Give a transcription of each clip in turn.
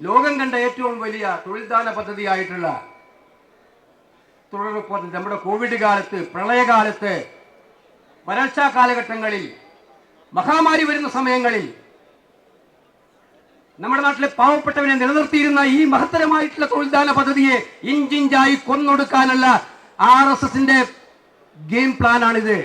ലോകം കണ്ട ഏറ്റവും വലിയ തൊഴിൽദാന പദ്ധതിയായിട്ടുള്ള തുടർ പദ്ധതി നമ്മുടെ കോവിഡ് കാലത്ത് പ്രളയകാലത്ത് വരൾച്ചാ കാലഘട്ടങ്ങളിൽ മഹാമാരി വരുന്ന സമയങ്ങളിൽ നമ്മുടെ നാട്ടിലെ പാവപ്പെട്ടവനെ നിലനിർത്തിയിരുന്ന ഈ മഹത്തരമായിട്ടുള്ള തൊഴിൽദാന പദ്ധതിയെ ഇഞ്ചിഞ്ചായി കൊന്നൊടുക്കാനുള്ള ആർ എസ് എസിന്റെ ഗെയിം പ്ലാനാണിത്.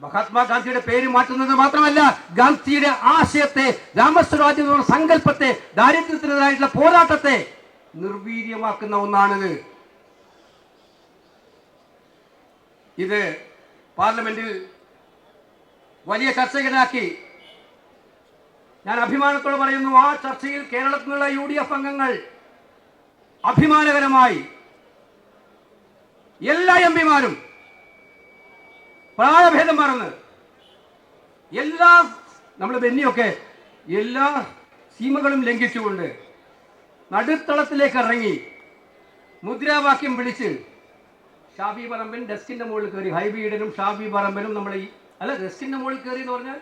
മഹാത്മാഗാന്ധിയുടെ പേര് മാറ്റുന്നത് മാത്രമല്ല ഗാന്ധിയുടെ ആശയത്തെ രാമസ്വരാജ്യം എന്ന സങ്കല്പത്തെ ദാരിദ്ര്യത്തിനെതിരായിട്ടുള്ള പോരാട്ടത്തെ നിർവീര്യമാക്കുന്ന ഒന്നാണിത്. ഇത് പാർലമെന്റിൽ വലിയ ചർച്ചകളാക്കി ഞാൻ അഭിമാനത്തോടെ പറയുന്നു ആ ചർച്ചയിൽ കേരളത്തിലുള്ള യു ഡി എഫ് അംഗങ്ങൾ അഭിമാനകരമായി എല്ലാ എം പിമാരും പ്രായഭേദം മറന്ന് എല്ലാ നമ്മൾ ബെന്നിയൊക്കെ എല്ലാ സീമകളും ലംഘിച്ചുകൊണ്ട് നടുത്തളത്തിലേക്ക് ഇറങ്ങി മുദ്രാവാക്യം വിളിച്ച് ഷാബി പറമ്പൻ ഡെസ്കിന്റെ മുകളിൽ കയറി. ഹൈബീഡനും ഷാബി പറമ്പനും നമ്മൾ ഈ അല്ല ഡെസ്കിന്റെ മുകളിൽ കയറി എന്ന് പറഞ്ഞാൽ?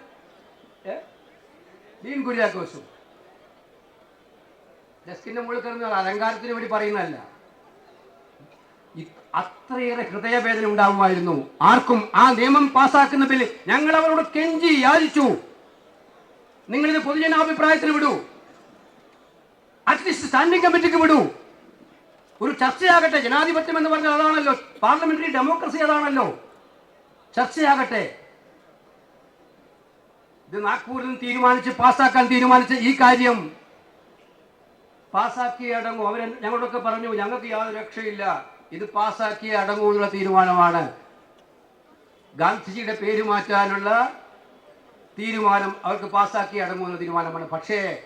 ഡീൻ കുര്യാക്കോസും. ഡെസ്കിന്റെ മുകളിൽ കയറുന്ന അലങ്കാരത്തിന് വേണ്ടി പറയുന്നതല്ല. അത്രയേറെ ഹൃദയവേദന ഉണ്ടാവുമായിരുന്നു. ആർക്കും ആ നിയമം പാസ്സാക്കുന്ന ബില്ല് ഞങ്ങൾ അവരോട് കെഞ്ചി യാചിച്ചു. നിങ്ങളിത് പൊതുജനാഭിപ്രായത്തിന് വിടൂ. അറ്റ്ലീസ്റ്റ് സ്റ്റാൻഡിംഗ് കമ്മിറ്റിക്ക് വിടൂ. ഒരു ചർച്ചയാകട്ടെ ജനാധിപത്യം എന്ന് പറഞ്ഞാൽ അതാണല്ലോ പാർലമെന്ററി ഡെമോക്രസി അതാണല്ലോ. ചർച്ചയാകട്ടെ. ഇത് നാഗ്പൂരിൽ തീരുമാനിച്ച് പാസ്സാക്കാൻ തീരുമാനിച്ച ഈ കാര്യം പാസ്സാക്കിയേ അവർ അവരെ ഞങ്ങളോടൊക്കെ പറഞ്ഞു ഞങ്ങൾക്ക് യാതൊരു രക്ഷയില്ല. ഇത് പാസാക്കിയ അടങ്ങുള്ള തീരുമാനമാണ്. ഗാന്ധിജിയുടെ പേര് മാറ്റാനുള്ള തീരുമാനം അവർക്ക് പാസ്സാക്കി അടങ്ങുന്ന തീരുമാനമാണ്. പക്ഷേ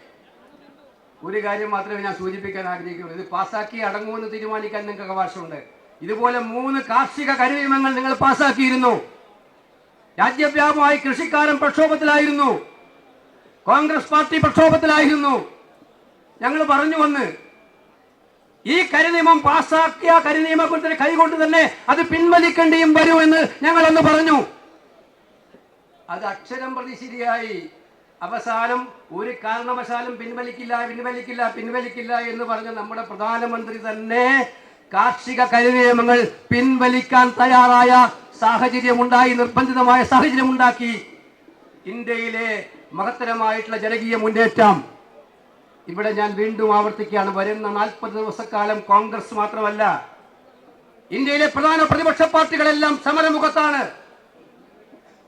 ഒരു കാര്യം മാത്രമേ ഞാൻ സൂചിപ്പിക്കാൻ ആഗ്രഹിക്കുള്ളൂ ഇത് പാസ്സാക്കി അടങ്ങുമെന്ന് തീരുമാനിക്കാൻ നിങ്ങൾക്ക് അവകാശമുണ്ട്. ഇതുപോലെ മൂന്ന് കാർഷിക കരിനിയമങ്ങൾ നിങ്ങൾ പാസ്സാക്കിയിരുന്നു. രാജ്യവ്യാപമായി കൃഷിക്കാരൻ പ്രക്ഷോഭത്തിലായിരുന്നു. കോൺഗ്രസ് പാർട്ടി പ്രക്ഷോഭത്തിലായിരുന്നു. ഞങ്ങൾ പറഞ്ഞു വന്ന് ഈ കരിനിയമം പാസ്സാക്കിയ കരിനിയമത്തിന്റെ കൈകൊണ്ട് തന്നെ അത് പിൻവലിക്കേണ്ടിയും വരുമെന്ന് ഞങ്ങൾ അന്ന് പറഞ്ഞു. അത് അക്ഷരം പ്രതി ശരിയായി. അവസാനം ഒരു കാരണവശാലും പിൻവലിക്കില്ല പിൻവലിക്കില്ല പിൻവലിക്കില്ല എന്ന് പറഞ്ഞ നമ്മുടെ പ്രധാനമന്ത്രി തന്നെ കാർഷിക കരിനിയമങ്ങൾ പിൻവലിക്കാൻ തയ്യാറായ സാഹചര്യമുണ്ടായി നിർബന്ധിതമായ സാഹചര്യമുണ്ടാക്കി. ഇന്ത്യയിലെ മഹത്തരമായിട്ടുള്ള ജനകീയ മുന്നേറ്റം. ഇവിടെ ഞാൻ വീണ്ടും ആവർത്തിക്കുകയാണ്. വരുന്ന നാൽപ്പത് ദിവസക്കാലം കോൺഗ്രസ് മാത്രമല്ല ഇന്ത്യയിലെ പ്രധാന പ്രതിപക്ഷ പാർട്ടികളെല്ലാം സമരമുഖത്താണ്.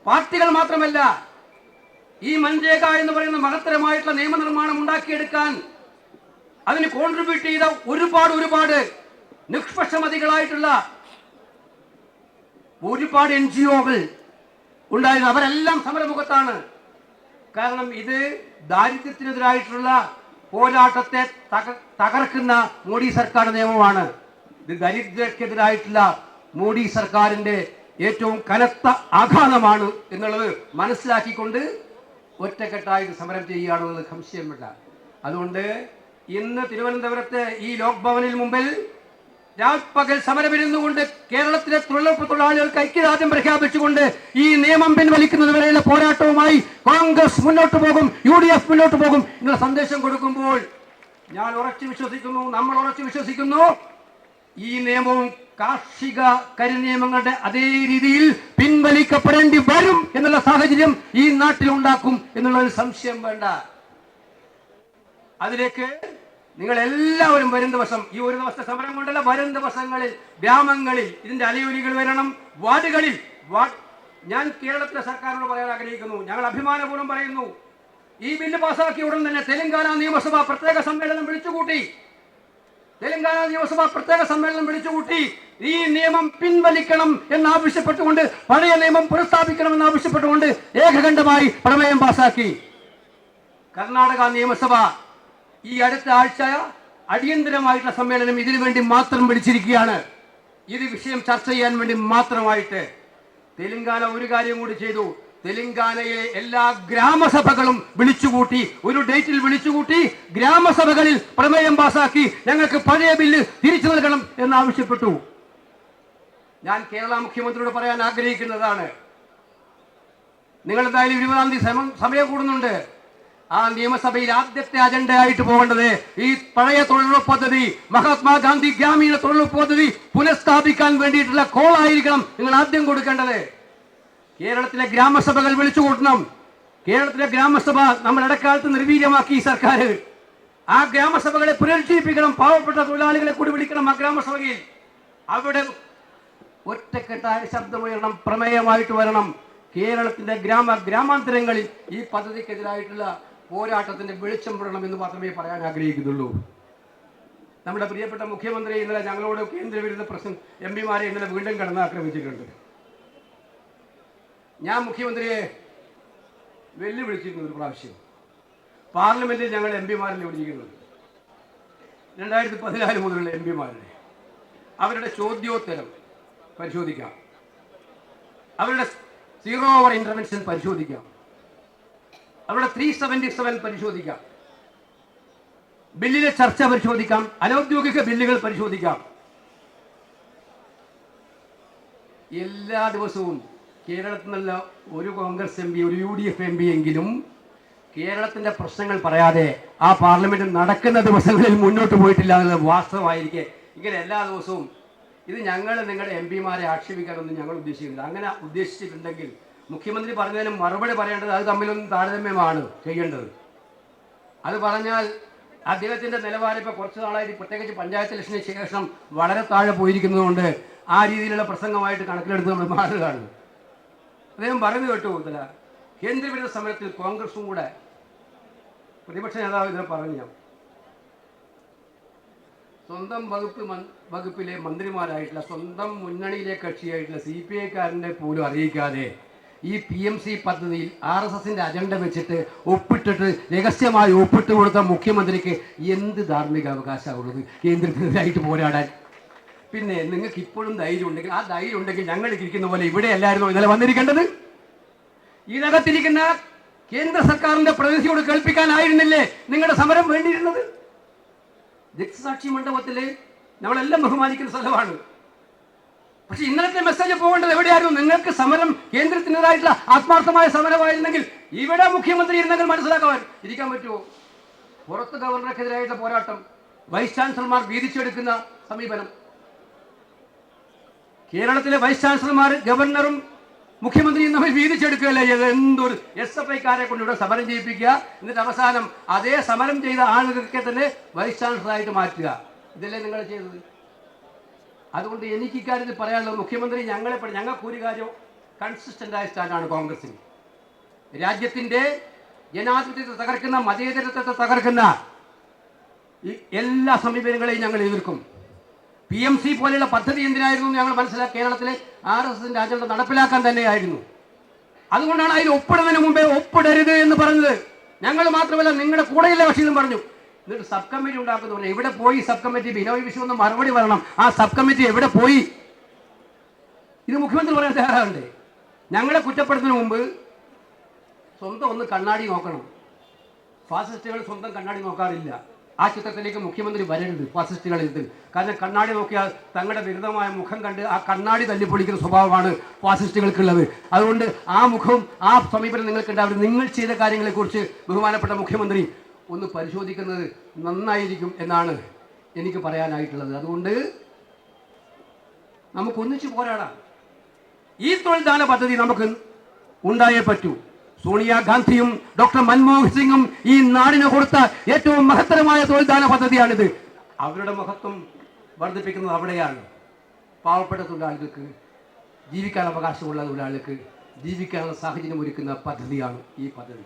പാർട്ടികൾ മാത്രമല്ല ഈ മൻരേഖ എന്ന് പറയുന്ന മഹത്തരമായിട്ടുള്ള നിയമനിർമ്മാണം ഉണ്ടാക്കിയെടുക്കാൻ അതിന് കോൺട്രിബ്യൂട്ട് ചെയ്ത ഒരുപാട് ഒരുപാട് നിഷ്പക്ഷമതികളായിട്ടുള്ള ഒരുപാട് എൻ ജി ഒകൾ ഉണ്ടായിരുന്നു. അവരെല്ലാം സമരമുഖത്താണ്. കാരണം ഇത് ദാരിദ്ര്യത്തിനെതിരായിട്ടുള്ള പോരാട്ടത്തെ തകർക്കുന്ന മോഡി സർക്കാർ നിയമമാണ്. ഇത് ദരിദ്രർക്കെതിരായിട്ടുള്ള മോഡി സർക്കാരിന്റെ ഏറ്റവും കനത്ത ആഘാതമാണ് എന്നുള്ളത് മനസ്സിലാക്കിക്കൊണ്ട് ഒറ്റക്കെട്ടായി സമരം ചെയ്യുകയാണെന്നുള്ളത് സംശയമില്ല. അതുകൊണ്ട് ഇന്ന് തിരുവനന്തപുരത്തെ ഈ ലോക്ഭവനിൽ മുമ്പിൽ രാപ്പകൽ സമരമിരുന്നുകൊണ്ട് കേരളത്തിലെ തൊഴിലുറപ്പ് തൊഴിലാളികൾക്ക് ഐക്യദാർഢ്യം പ്രഖ്യാപിച്ചുകൊണ്ട് ഈ നിയമം പിൻവലിക്കുന്നത് വരെയുള്ള പോരാട്ടവുമായി കോൺഗ്രസ് മുന്നോട്ട് പോകും യു ഡി എഫ് മുന്നോട്ട് പോകും എന്നുള്ള സന്ദേശം കൊടുക്കുമ്പോൾ ഞാൻ ഉറച്ചു വിശ്വസിക്കുന്നു നമ്മൾ ഉറച്ചു വിശ്വസിക്കുന്നു. ഈ നിയമവും കാർഷിക കരിനിയമങ്ങളുടെ അതേ രീതിയിൽ പിൻവലിക്കപ്പെടേണ്ടി വരും എന്നുള്ള സാഹചര്യം ഈ നാട്ടിൽ ഉണ്ടാക്കും എന്നുള്ളൊരു സംശയം വേണ്ട. അതിലേക്ക് നിങ്ങൾ എല്ലാവരും വരും ദിവസം ഈ ഒരു ദിവസത്തെ സമരം കൊണ്ടല്ല വരും ദിവസങ്ങളിൽ ഗ്രാമങ്ങളിൽ ഇതിന്റെ അലയൊലികൾ വരണം. വാർഡുകളിൽ ഞാൻ കേരളത്തിലെ സർക്കാരിനോട് പറയാൻ ആഗ്രഹിക്കുന്നു ഞങ്ങൾ അഭിമാനപൂർവം പറയുന്നു. ഈ ബില്ല് പാസ്സാക്കിയ ഉടൻ തന്നെ തെലങ്കാന നിയമസഭ പ്രത്യേക സമ്മേളനം വിളിച്ചുകൂട്ടി. തെലങ്കാന നിയമസഭ പ്രത്യേക സമ്മേളനം വിളിച്ചുകൂട്ടി. ഈ നിയമം പിൻവലിക്കണം എന്നാവശ്യപ്പെട്ടുകൊണ്ട് പഴയ നിയമം പുനഃസ്ഥാപിക്കണം എന്നാവശ്യപ്പെട്ടുകൊണ്ട് ഏകകണ്ഠമായി പ്രമേയം പാസാക്കി. കർണാടക നിയമസഭ ഈ അടുത്ത ആഴ്ച അടിയന്തരമായിട്ടുള്ള സമ്മേളനം ഇതിനു വേണ്ടി മാത്രം വിളിച്ചിരിക്കുകയാണ്. ഇത് വിഷയം ചർച്ച ചെയ്യാൻ വേണ്ടി മാത്രമായിട്ട് തെലുങ്കാന ഒരു കാര്യം കൂടി ചെയ്തു. തെലങ്കാനയിലെ എല്ലാ ഗ്രാമസഭകളും വിളിച്ചുകൂട്ടി ഒരു ഡേറ്റിൽ വിളിച്ചുകൂട്ടി ഗ്രാമസഭകളിൽ പ്രമേയം പാസാക്കി ഞങ്ങൾക്ക് പഴയ ബില്ല് തിരിച്ചു നൽകണം എന്ന് ആവശ്യപ്പെട്ടു. ഞാൻ കേരള മുഖ്യമന്ത്രിയോട് പറയാൻ ആഗ്രഹിക്കുന്നതാണ്. നിങ്ങൾ എന്തായാലും ഇരുപതാം തീയതി സമയം കൂടുന്നുണ്ട്. ആ നിയമസഭയിൽ ആദ്യത്തെ അജണ്ട ആയിട്ട് പോകേണ്ടത് ഈ പഴയ തൊഴിലുറപ്പ് പദ്ധതി മഹാത്മാഗാന്ധി ഗ്രാമീണ തൊഴിലുറപ്പ് പദ്ധതി പുനഃസ്ഥാപിക്കാൻ വേണ്ടിയിട്ടുള്ള കോൾ ആയിരിക്കണം നിങ്ങൾ ആദ്യം കൊടുക്കേണ്ടത്. കേരളത്തിലെ ഗ്രാമസഭകൾ വിളിച്ചു കൂട്ടണം. കേരളത്തിലെ ഗ്രാമസഭ നമ്മൾ ഇടക്കാലത്ത് നിർവീര്യമാക്കി ഈ സർക്കാർ. ആ ഗ്രാമസഭകളെ പുനരുജ്ജീവിപ്പിക്കണം. പാവപ്പെട്ട തൊഴിലാളികളെ കൂടി വിളിക്കണം ആ ഗ്രാമസഭയിൽ. അവിടെ ഒറ്റക്കെട്ടായ ശബ്ദമുയരണം പ്രമേയമായിട്ട് വരണം. കേരളത്തിന്റെ ഗ്രാമ ഗ്രാമാന്തരങ്ങളിൽ ഈ പദ്ധതിക്കെതിരായിട്ടുള്ള പോരാട്ടത്തിന്റെ വെളിച്ചം പെടണം എന്ന് മാത്രമേ പറയാൻ ആഗ്രഹിക്കുന്നുള്ളൂ. നമ്മുടെ പ്രിയപ്പെട്ട മുഖ്യമന്ത്രി ഇന്നലെ ഞങ്ങളോട് കേന്ദ്രവിരുദ്ധ പ്രശ്നം എം പിമാരെ ഇന്നലെ വീണ്ടും കടന്ന് ആക്രമിച്ചിട്ടുണ്ട് ഞാൻ മുഖ്യമന്ത്രിയെ വെല്ലുവിളിച്ചിരുന്നു ഒരു പ്രാവശ്യം. പാർലമെന്റിൽ ഞങ്ങൾ എം പിമാരിൽ വിളിക്കുന്നത് രണ്ടായിരത്തി പതിനാല് മുതലുള്ള എം പിമാരുടെ. അവരുടെ ചോദ്യോത്തരം പരിശോധിക്കാം. അവരുടെ സീറോ ഓവർ ഇന്റർവെൻഷൻ പരിശോധിക്കാം. അവരുടെ ത്രീ സെവന്റി സെവൻ പരിശോധിക്കാം. ബില്ലിലെ ചർച്ച പരിശോധിക്കാം. അനൗദ്യോഗിക ബില്ലുകൾ പരിശോധിക്കാം. എല്ലാ ദിവസവും കേരളത്തിൽ നിന്നുള്ള ഒരു കോൺഗ്രസ് എം പി ഒരു U D F M P എങ്കിലും കേരളത്തിന്റെ പ്രശ്നങ്ങൾ പറയാതെ ആ പാർലമെന്റ് നടക്കുന്ന ദിവസങ്ങളിൽ മുന്നോട്ട് പോയിട്ടില്ല എന്നത് വാസ്തവമായിരിക്കെ. ഇങ്ങനെ എല്ലാ ദിവസവും ഇത് ഞങ്ങൾ നിങ്ങളുടെ എം പിമാരെ ആക്ഷേപിക്കാനൊന്നും ഞങ്ങൾ ഉദ്ദേശിക്കുന്നില്ല. അങ്ങനെ ഉദ്ദേശിച്ചിട്ടുണ്ടെങ്കിൽ മുഖ്യമന്ത്രി പറഞ്ഞതിന് മറുപടി പറയേണ്ടത് അത് തമ്മിലൊന്നും താരതമ്യമാണ് ചെയ്യേണ്ടത്. അത് പറഞ്ഞാൽ അദ്ദേഹത്തിന്റെ നിലവാരം ഇപ്പോൾ കുറച്ച് നാളായിട്ട് പ്രത്യേകിച്ച് പഞ്ചായത്ത് ഇലക്ഷന് ശേഷം വളരെ താഴെ പോയിരിക്കുന്നതുകൊണ്ട് ആ രീതിയിലുള്ള പ്രസംഗമായിട്ട് കണക്കിലെടുത്ത് നമ്മൾ മാറുകയാണ്. അദ്ദേഹം പറഞ്ഞു കേട്ടു ഇതില കേന്ദ്രവിരുദ്ധ സമരത്തിൽ കോൺഗ്രസും കൂടെ പ്രതിപക്ഷ നേതാവ് ഇതിനെ പറഞ്ഞു സ്വന്തം വകുപ്പ് വകുപ്പിലെ മന്ത്രിമാരായിട്ടുള്ള സ്വന്തം മുന്നണിയിലെ കക്ഷിയായിട്ടുള്ള സി പി ഐക്കാരനെ പോലും അറിയിക്കാതെ ഈ പി എം സി പദ്ധതിയിൽ ആർ എസ് എസിന്റെ അജണ്ട വെച്ചിട്ട് ഒപ്പിട്ടിട്ട് രഹസ്യമായി ഒപ്പിട്ട് കൊടുത്ത മുഖ്യമന്ത്രിക്ക് എന്ത് ധാർമ്മിക അവകാശമുള്ളത് കേന്ദ്രത്തിനെതിരായിട്ട് പോരാടാൻ. പിന്നെ നിങ്ങൾക്ക് ഇപ്പോഴും ധൈര്യം ഉണ്ടെങ്കിൽ ആ ധൈര്യം ഉണ്ടെങ്കിൽ ഞങ്ങൾ ഇരിക്കുന്ന പോലെ ഇവിടെ അല്ലായിരുന്നു ഇന്നലെ വന്നിരിക്കേണ്ടത്? ഇതിനകത്തിരിക്കുന്ന കേന്ദ്ര സർക്കാരിന്റെ പ്രതിനിധിയോട് കേൾപ്പിക്കാനായിരുന്നില്ലേ നിങ്ങളുടെ സമരം വേണ്ടിയിരുന്നത്? രക്തസാക്ഷി മണ്ഡപത്തിൽ നമ്മളെല്ലാം ബഹുമാനിക്കുന്ന സ്ഥലമാണ്. പക്ഷെ ഇന്നലത്തെ മെസ്സേജ് പോകേണ്ടത് എവിടെയായിരുന്നു? നിങ്ങൾക്ക് സമരം കേന്ദ്രത്തിന്റെതായിട്ടുള്ള ആത്മാർത്ഥമായ സമരമായിരുന്നെങ്കിൽ ഇവിടെ മുഖ്യമന്ത്രി ഇരുന്നെങ്കിൽ മനസ്സിലാക്കാൻ ഇരിക്കാൻ പറ്റുമോ? പുറത്ത് ഗവർണർക്കെതിരായിട്ടുള്ള പോരാട്ടം വൈസ് ചാൻസലർമാർ വീതിച്ചെടുക്കുന്ന സമീപനം. കേരളത്തിലെ വൈസ് ചാൻസലർമാർ ഗവർണറും മുഖ്യമന്ത്രിയും തമ്മിൽ വീതിച്ചെടുക്കുകയല്ലേ എന്തൊരു എസ് എഫ് ഐക്കാരെ കൊണ്ട് ഇവിടെ സമരം ചെയ്യിപ്പിക്കുക. എന്നിട്ട് അവസാനം അതേ സമരം ചെയ്ത ആളുകൾക്ക് തന്നെ വൈസ് ചാൻസലറായിട്ട് മാറ്റുക. ഇതല്ലേ നിങ്ങൾ ചെയ്തത്? അതുകൊണ്ട് എനിക്ക് ഇക്കാര്യത്തിൽ പറയാനുള്ളത് മുഖ്യമന്ത്രി ഞങ്ങളെ ഞങ്ങൾക്ക് ഒരു കാര്യം കൺസിസ്റ്റന്റായ സ്റ്റാൻഡാണ് കോൺഗ്രസിന് രാജ്യത്തിന്റെ ജനാധിപത്യത്തെ തകർക്കുന്ന മതേതരത്വത്തെ തകർക്കുന്ന എല്ലാ സമീപനങ്ങളെയും ഞങ്ങൾ എതിർക്കും. പി എം സി പോലെയുള്ള പദ്ധതി എന്തിനായിരുന്നു ഞങ്ങൾ മനസ്സിലാക്കി കേരളത്തിലെ ആർ എസ് എസിന്റെ അജണ്ട നടപ്പിലാക്കാൻ തന്നെയായിരുന്നു. അതുകൊണ്ടാണ് അതിൽ ഒപ്പിടുന്നതിന് മുമ്പേ ഒപ്പിടരുത് എന്ന് പറഞ്ഞത്. ഞങ്ങൾ മാത്രമല്ല നിങ്ങളുടെ കൂടെയുള്ള കക്ഷിയിലും പറഞ്ഞു. എന്നിട്ട് സബ് കമ്മിറ്റി ഉണ്ടാക്കുന്നു പറഞ്ഞു എവിടെ പോയി സബ് കമ്മിറ്റി ബിനോയ് വിഷു ഒന്ന് മറുപടി പറയണം? ആ സബ് കമ്മിറ്റി എവിടെ പോയി? ഇത് മുഖ്യമന്ത്രി പറയാൻ തയ്യാറാകണ്ടേ? ഞങ്ങളെ കുറ്റപ്പെടുത്തുന്നതിന് മുമ്പ് സ്വന്തം ഒന്ന് കണ്ണാടി നോക്കണം. ഫാസിസ്റ്റുകൾ സ്വന്തം കണ്ണാടി നോക്കാറില്ല. ആ ചിത്രത്തിലേക്ക് മുഖ്യമന്ത്രി വരരുത് ഫാസിസ്റ്റുകളിൽ കാരണം കണ്ണാടി നോക്കിയാൽ തങ്ങളുടെ വിരുദ്ധമായ മുഖം കണ്ട് ആ കണ്ണാടി തല്ലിപ്പൊളിക്കുന്ന സ്വഭാവമാണ് ഫാസിസ്റ്റുകൾക്കുള്ളത്. അതുകൊണ്ട് ആ മുഖവും ആ സമീപനം നിങ്ങൾക്കുണ്ടാവരുത്. നിങ്ങൾ ചെയ്ത കാര്യങ്ങളെക്കുറിച്ച് ബഹുമാനപ്പെട്ട മുഖ്യമന്ത്രി ഒന്ന് പരിശോധിക്കുന്നത് നന്നായിരിക്കും എന്നാണ് എനിക്ക് പറയാനായിട്ടുള്ളത്. അതുകൊണ്ട് നമുക്ക് ഒന്നിച്ചു പോരാടാം. ഈ തൊഴിൽദാന പദ്ധതി നമുക്ക് ഉണ്ടായേ പറ്റൂ. സോണിയാഗാന്ധിയും ഡോക്ടർ മൻമോഹൻ സിംഗും ഈ നാടിന് കൊടുത്ത ഏറ്റവും മഹത്തരമായ തൊഴിൽദാന പദ്ധതിയാണിത്. അവരുടെ മഹത്വം വർദ്ധിപ്പിക്കുന്നത് അവിടെയാണ്. പാവപ്പെട്ട തൊഴിലാളികൾക്ക് ജീവിക്കാൻ അവകാശമുള്ള തൊഴിലാളികൾക്ക് ജീവിക്കാനുള്ള സാഹചര്യം ഒരുക്കുന്ന പദ്ധതിയാണ് ഈ പദ്ധതി.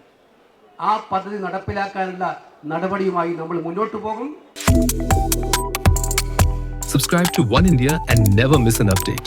ആ പദ്ധതി നടപ്പിലാക്കാനുള്ള നടപടിയുമായി നമ്മൾ മുന്നോട്ട് പോകും Subscribe to One India and never miss an update.